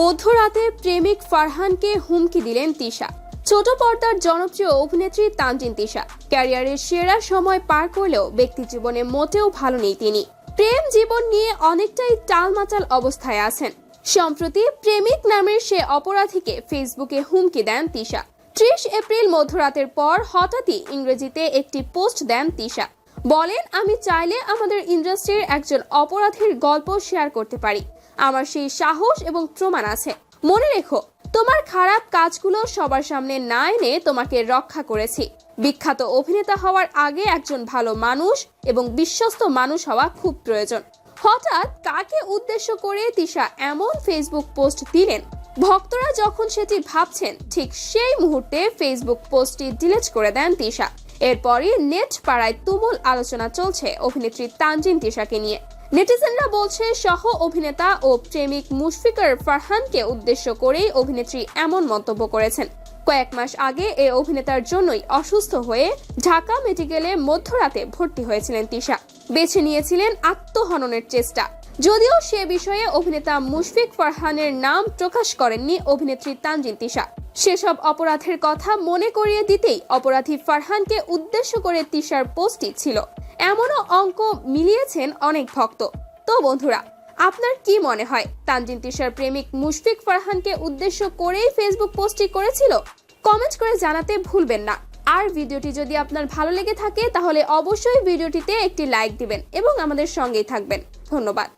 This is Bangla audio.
মধ্যরাতে প্রেমিক ফারহানকে হুমকি দিলেন তিশা। ছোট পর্দার জনপ্রিয় অভিনেত্রী তানজিন তিশা। ক্যারিয়ারের সেরা সময় পার করলেও ব্যক্তি জীবনে মোটেও ভালো নেই তিনি। প্রেম জীবন নিয়ে অনেকটাই টালমাটাল অবস্থায় আছেন। সম্প্রতি প্রেমিক নামের সে অপরাধীকে ফেসবুকে হুমকি দেন তিশা। ত্রিশ এপ্রিল মধ্যরাতের পর হঠাৎই ইংরেজিতে একটি পোস্ট দেন তিশা। বলেন, আমি চাইলে আমাদের ইন্ডাস্ট্রির একজন অপরাধীর গল্প শেয়ার করতে পারি। আমার সেই সাহস এবং প্রমাণ আছে। মনে রেখো, তোমার খারাপ কাজগুলো সবার সামনে না এনে তোমাকে রক্ষা করেছি। বিখ্যাত অভিনেতা হওয়ার আগে একজন ভালো মানুষ এবং বিশ্বস্ত মানুষ হওয়া খুব প্রয়োজন। হঠাৎ কাকে উদ্দেশ্য করে তিশা এমন ফেসবুক পোস্ট দিলেন? ভক্তরা যখন সেটি ভাবছেন, ঠিক সেই মুহূর্তে ফেসবুক পোস্টটি ডিলিট করে দেন তিশা। এরপরই নেট পাড়ায় তুমুল আলোচনা চলছে অভিনেত্রী তানজিন তিশাকে নিয়ে। নেটিজেনরা বলছে সহ অভিনেতা ও প্রেমিক মুশফিকার ফারহানকে উদ্দেশ্য করেই অভিনেত্রী এমন মন্তব্য করেছেন। কয়েক মাস আগে এ অভিনেতার জন্যই অসুস্থ হয়ে ঢাকা মেডিকেলে মধ্যরাতে ভর্তি হয়েছিলেন তিশা। বেছে নিয়েছিলেন আত্মহননের চেষ্টা। যদিও সে বিষয়ে অভিনেতা মুশফিক ফারহানের নাম প্রকাশ করেননি অভিনেত্রী তানজিন তিশা। সেসব অপরাধের কথা মনে করিয়ে দিতেই অপরাধী ফারহানকে উদ্দেশ্য করে তিশার পোস্টটি ছিল। এমনও অঙ্ক মিলিয়েছেন অনেক ভক্ত। তো বন্ধুরা, আপনার কি মনে হয়, তানজিন তিশার প্রেমিক মুশফিক ফারহানকে উদ্দেশ্য করেই ফেসবুক পোস্টটি করেছিল? কমেন্ট করে জানাতে ভুলবেন না। আর ভিডিওটি যদি আপনার ভালো লেগে থাকে, তাহলে অবশ্যই ভিডিওটিতে একটি লাইক দিবেন এবং আমাদের সঙ্গেই থাকবেন। ধন্যবাদ।